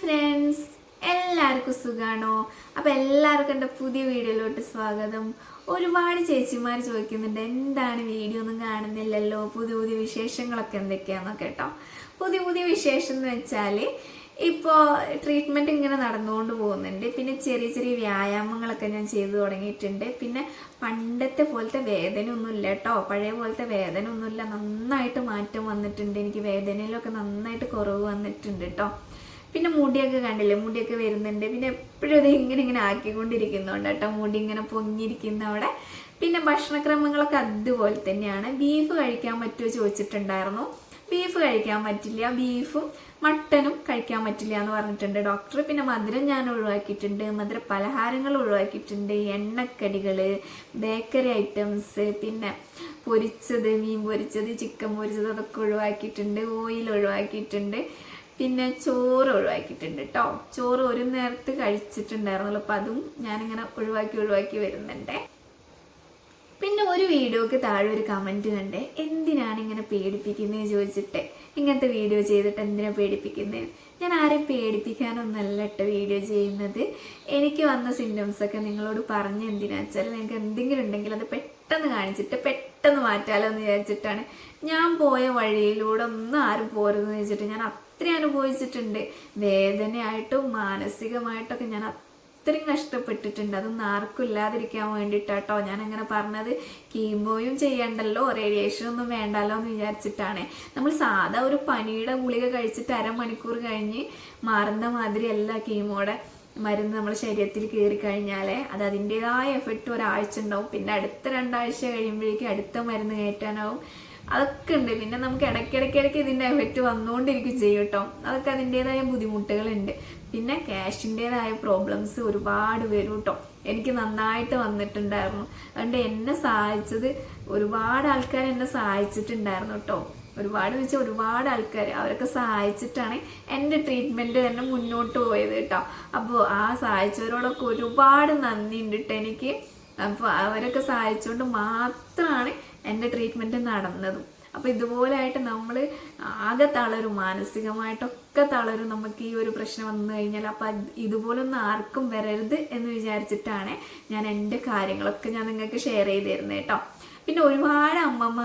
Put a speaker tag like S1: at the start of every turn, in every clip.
S1: Friends എല്ലാവർക്കും സുഖമാണോ അപ്പോൾ എല്ലാവർക്കും എന്റെ പുതിയ വീഡിയോയിലോട്ട് സ്വാഗതം. ഒരുപാട് ചേച്ചിമാർ ചോദിക്കുന്നുണ്ട് എന്താണ് വീഡിയോ ഒന്നും കാണുന്നില്ലല്ലോ? പുതിയ പുതിയ വിശേഷങ്ങളൊക്കെ എന്തൊക്കെയാണെന്നൊക്കെ കേട്ടോ. പുതിയ പുതിയ വിശേഷം എന്ന് വെച്ചാൽ ഇപ്പോൾ ട്രീറ്റ്മെന്റ് ഇങ്ങനെ നടന്നുകൊണ്ട് പോകുന്നുണ്ട്. പിന്നെ ചെറിയ ചെറിയ വ്യായാമങ്ങളൊക്കെ ഞാൻ ചെയ്തു തുടങ്ങിയിട്ടുണ്ട്. പിന്നെ പണ്ടത്തെ പോലത്തെ വേദന ഒന്നുമില്ല കേട്ടോ. പഴയ പോലത്തെ വേദന ഒന്നുമില്ല നന്നായിട്ട് മാറ്റം വന്നിട്ടുണ്ട്. എനിക്ക് വേദനയിലൊക്കെ നന്നായിട്ട് കുറവ് വന്നിട്ടുണ്ട് കേട്ടോ. പിന്നെ മുടിയൊക്കെ കണ്ടില്ലേ? മുടിയൊക്കെ വരുന്നുണ്ട്. പിന്നെ എപ്പോഴും അത് ഇങ്ങനെ ഇങ്ങനെ ആക്കിക്കൊണ്ടിരിക്കുന്നുണ്ട് കേട്ടോ മുടി ഇങ്ങനെ പൊങ്ങിയിരിക്കുന്ന അവിടെ. പിന്നെ ഭക്ഷണക്രമങ്ങളൊക്കെ അതുപോലെ തന്നെയാണ്. ബീഫ് കഴിക്കാൻ പറ്റുമോ ചോദിച്ചിട്ടുണ്ടായിരുന്നു. ബീഫ് കഴിക്കാൻ പറ്റില്ല. ബീഫും മട്ടനും കഴിക്കാൻ പറ്റില്ല എന്ന് പറഞ്ഞിട്ടുണ്ട് ഡോക്ടർ. പിന്നെ മധുരം ഞാൻ ഒഴിവാക്കിയിട്ടുണ്ട്. മധുര പലഹാരങ്ങൾ ഒഴിവാക്കിയിട്ടുണ്ട്. എണ്ണക്കടികൾ ബേക്കറി ഐറ്റംസ് പിന്നെ പൊരിച്ചത് മീൻ പൊരിച്ചത് ചിക്കൻ പൊരിച്ചത് അതൊക്കെ ഒഴിവാക്കിയിട്ടുണ്ട്. ഓയിൽ ഒഴിവാക്കിയിട്ടുണ്ട്. പിന്നെ ചോറ് ഒഴിവാക്കിയിട്ടുണ്ട് കേട്ടോ ചോറ് ഒരു നേരത്ത് കഴിച്ചിട്ടുണ്ടായിരുന്നല്ലോ അപ്പം അതും ഞാനിങ്ങനെ ഒഴിവാക്കി ഒഴിവാക്കി വരുന്നുണ്ടേ. പിന്നെ ഒരു വീഡിയോക്ക് താഴെ ഒരു കമന്റ് കണ്ടേ എന്തിനാണ് ഇങ്ങനെ പേടിപ്പിക്കുന്നത് ചോദിച്ചിട്ട്. ഇങ്ങനത്തെ വീഡിയോ ചെയ്തിട്ട് എന്തിനാ പേടിപ്പിക്കുന്നത് ഞാൻ ആരെയും പേടിപ്പിക്കാനൊന്നല്ല കേട്ടോ വീഡിയോ ചെയ്യുന്നത്. എനിക്ക് വന്ന സിംറ്റംസ് ഒക്കെ നിങ്ങളോട് പറഞ്ഞ് എന്തിനാ വെച്ചാൽ നിങ്ങൾക്ക് എന്തെങ്കിലും ഉണ്ടെങ്കിൽ അത് പെട്ടെന്ന് കാണിച്ചിട്ട് പെട്ടെന്ന് മാറ്റാലോ എന്ന് വിചാരിച്ചിട്ടാണ്. ഞാൻ പോയ വഴിയിലൂടെ ഒന്നും ആരും പോരുതെന്ന് വെച്ചിട്ട് ഞാൻ അത്രയും അനുഭവിച്ചിട്ടുണ്ട്. വേദനയായിട്ടും മാനസികമായിട്ടൊക്കെ ഞാൻ അത്രയും കഷ്ടപ്പെട്ടിട്ടുണ്ട്. അതൊന്നും ആർക്കും ഇല്ലാതിരിക്കാൻ വേണ്ടിയിട്ടാട്ടോ ഞാൻ അങ്ങനെ പറഞ്ഞത്. കീമോയും ചെയ്യണ്ടല്ലോ റേഡിയേഷൻ ഒന്നും വേണ്ടല്ലോ എന്ന് വിചാരിച്ചിട്ടാണ്. നമ്മൾ സാധാ ഒരു പനിയുടെ ഗുളിക കഴിച്ചിട്ട് അരമണിക്കൂർ കഴിഞ്ഞ് മാറുന്ന മാതിരിയല്ല കീമോടെ മരുന്ന് നമ്മുടെ ശരീരത്തിൽ കയറി കഴിഞ്ഞാൽ അത് അതിന്റെതായ എഫക്റ്റ് ഒരാഴ്ച ഉണ്ടാവും. പിന്നെ അടുത്ത രണ്ടാഴ്ച കഴിയുമ്പോഴേക്കും അടുത്ത മരുന്ന് കയറ്റാനാവും. അതൊക്കെ ഉണ്ട്. പിന്നെ നമുക്ക് ഇടയ്ക്കിടയ്ക്കിടയ്ക്ക് ഇതിന്റെ എഫക്റ്റ് വന്നുകൊണ്ടിരിക്കും ചെയ്യും കേട്ടോ. അതൊക്കെ അതിന്റെതായ ബുദ്ധിമുട്ടുകളുണ്ട്. പിന്നെ ക്യാഷിന്റെതായ പ്രോബ്ലംസ് ഒരുപാട് വരും കേട്ടോ. എനിക്ക് നന്നായിട്ട് വന്നിട്ടുണ്ടായിരുന്നു. അതുകൊണ്ട് എന്നെ സഹായിച്ചത് ഒരുപാട് ആൾക്കാർ എന്നെ സഹായിച്ചിട്ടുണ്ടായിരുന്നു കേട്ടോ. ഒരുപാട് വെച്ചാൽ ഒരുപാട് ആൾക്കാർ അവരൊക്കെ സഹായിച്ചിട്ടാണ് എന്റെ ട്രീറ്റ്മെന്റ് തന്നെ മുന്നോട്ട് പോയത് കേട്ടോ. അപ്പോൾ ആ സഹായിച്ചവരോടൊക്കെ ഒരുപാട് നന്ദി ഉണ്ട് കേട്ടോ എനിക്ക്. അപ്പോൾ അവരൊക്കെ സഹായിച്ചുകൊണ്ട് മാത്രമാണ് എന്റെ ട്രീറ്റ്മെന്റ് നടന്നതും. അപ്പോൾ ഇതുപോലെയായിട്ട് നമ്മൾ ആകെ തളരും മാനസികമായിട്ടൊക്കെ തളരും നമുക്ക് ഈ ഒരു പ്രശ്നം വന്നു കഴിഞ്ഞാൽ. അപ്പോൾ ഇതുപോലൊന്നും ആർക്കും വരരുത് എന്ന് വിചാരിച്ചിട്ടാണ് ഞാൻ എന്റെ കാര്യങ്ങളൊക്കെ ഞാൻ നിങ്ങൾക്ക് ഷെയർ ചെയ്ത് തരുന്നത് കേട്ടോ. പിന്നെ ഒരുപാട് അമ്മമാരും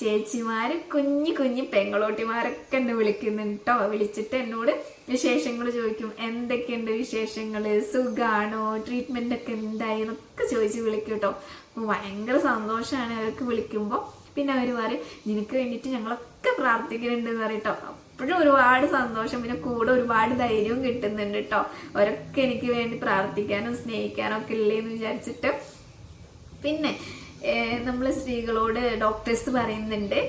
S1: ചേച്ചിമാരും കുഞ്ഞു കുഞ്ഞു പെങ്ങളോട്ടിമാരൊക്കെ എന്നെ വിളിക്കുന്നുണ്ട് വിളിച്ചിട്ട് എന്നോട് വിശേഷങ്ങൾ ചോദിക്കും. എന്തൊക്കെയുണ്ട് വിശേഷങ്ങൾ സുഖാണോ? ട്രീറ്റ്മെന്റ് ഒക്കെ എന്തായി എന്നൊക്കെ ചോദിച്ച് വിളിക്കും കേട്ടോ അപ്പോൾ ഭയങ്കര സന്തോഷമാണ് അവർക്ക് വിളിക്കുമ്പോൾ പിന്നെ അവർ പറയും നിനക്ക് വേണ്ടിയിട്ട് ഞങ്ങളൊക്കെ പ്രാർത്ഥിക്കുന്നുണ്ട് എന്ന് പറയട്ടോ അപ്പോഴും ഒരുപാട് സന്തോഷം. പിന്നെ കൂടെ ഒരുപാട് ധൈര്യവും കിട്ടുന്നുണ്ട് കേട്ടോ അവരൊക്കെ എനിക്ക് വേണ്ടി പ്രാർത്ഥിക്കാനും സ്നേഹിക്കാനും ഒക്കെ ഇല്ലേ എന്ന് വിചാരിച്ചിട്ട്. പിന്നെ നമ്മൾ സ്ത്രീകളോട് ഡോക്ടേഴ്സ് പറയുന്നുണ്ട്.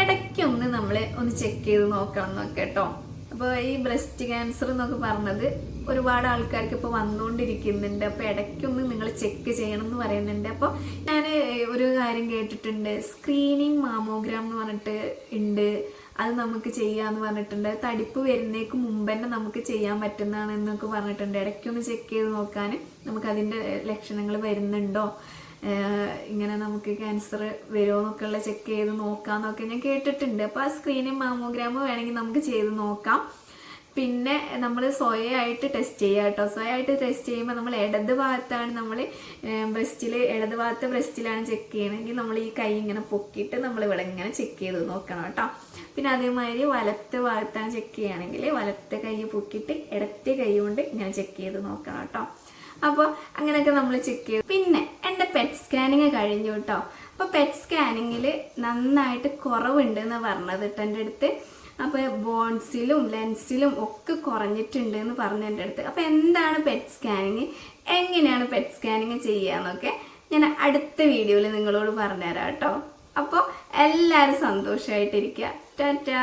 S1: ഇടയ്ക്കൊന്ന് നമ്മൾ ഒന്ന് ചെക്ക് ചെയ്ത് നോക്കണം എന്നൊക്കെ കേട്ടോ അപ്പോൾ ഈ ബ്രസ്റ്റ് ക്യാൻസർ എന്നൊക്കെ പറഞ്ഞത് ഒരുപാട് ആൾക്കാർക്ക് ഇപ്പോൾ വന്നുകൊണ്ടിരിക്കുന്നുണ്ട് അപ്പോൾ ഇടയ്ക്കൊന്ന് നിങ്ങൾ ചെക്ക് ചെയ്യണം എന്ന് പറയുന്നുണ്ട്. അപ്പോൾ ഞാൻ ഒരു കാര്യം കേട്ടിട്ടുണ്ട്. സ്ക്രീനിങ് മാമോഗ്രാം എന്ന് പറഞ്ഞിട്ട് ഉണ്ട് അത് നമുക്ക് ചെയ്യാന്ന് പറഞ്ഞിട്ടുണ്ട്. തടിപ്പ് വരുന്നേക്ക് മുമ്പ് തന്നെ നമുക്ക് ചെയ്യാൻ പറ്റുന്നതാണ് എന്നൊക്കെ പറഞ്ഞിട്ടുണ്ട്. ഇടയ്ക്കൊന്ന് ചെക്ക് ചെയ്ത് നോക്കാൻ നമുക്ക് അതിന്റെ ലക്ഷണങ്ങൾ വരുന്നുണ്ടോ? ഇങ്ങനെ നമുക്ക് ക്യാൻസർ വരുമോ എന്നൊക്കെയുള്ള ചെക്ക് ചെയ്ത് നോക്കാമെന്നൊക്കെ ഞാൻ കേട്ടിട്ടുണ്ട്. അപ്പോൾ ആ സ്ക്രീനിങ് മാമോഗ്രാം വേണമെങ്കിൽ നമുക്ക് ചെയ്ത് നോക്കാം. പിന്നെ നമ്മൾ സ്വയമായിട്ട് ടെസ്റ്റ് ചെയ്യുക കേട്ടോ. സ്വയമായിട്ട് ടെസ്റ്റ് ചെയ്യുമ്പോൾ നമ്മൾ ഇടത് ഭാഗത്താണ് നമ്മൾ ബ്രസ്റ്റിൽ ഇടത് ഭാഗത്തെ ബ്രസ്റ്റിലാണ് ചെക്ക് ചെയ്യണമെങ്കിൽ നമ്മൾ ഈ കൈ ഇങ്ങനെ പൊക്കിയിട്ട് നമ്മൾ ഇവിടെ ഇങ്ങനെ ചെക്ക് ചെയ്ത് നോക്കണം കേട്ടോ. പിന്നെ അതേമാതിരി വലത്തെ ഭാഗത്താണ് ചെക്ക് ചെയ്യുകയാണെങ്കിൽ വലത്തെ കൈ പൊക്കിയിട്ട് ഇടത്തെ കൈ കൊണ്ട് ഇങ്ങനെ ചെക്ക് ചെയ്ത് നോക്കണം കേട്ടോ. അപ്പോൾ അങ്ങനെയൊക്കെ നമ്മൾ ചെക്ക് ചെയ്തു പിന്നെ എന്റെ പെറ്റ് സ്കാനിങ് കഴിഞ്ഞു കേട്ടോ. അപ്പോൾ പെറ്റ് സ്കാനിങ്ങിൽ നന്നായിട്ട് കുറവുണ്ട് എന്ന് പറഞ്ഞത് കേട്ടോ എന്റെ അടുത്ത്. അപ്പോൾ ബോൺസിലും ലെൻസിലും ഒക്കെ കുറഞ്ഞിട്ടുണ്ട് എന്ന് പറഞ്ഞു എന്റെ അടുത്ത്. അപ്പോൾ എന്താണ് പെറ്റ് സ്കാനിങ് എങ്ങനെയാണ് പെറ്റ് സ്കാനിങ് ചെയ്യാന്നൊക്കെ ഞാൻ അടുത്ത വീഡിയോയിൽ നിങ്ങളോട് പറഞ്ഞുതരാം കേട്ടോ. അപ്പോൾ എല്ലാവരും സന്തോഷമായിട്ടിരിക്കുക. ടാറ്റാ.